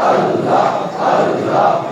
আল্লাহ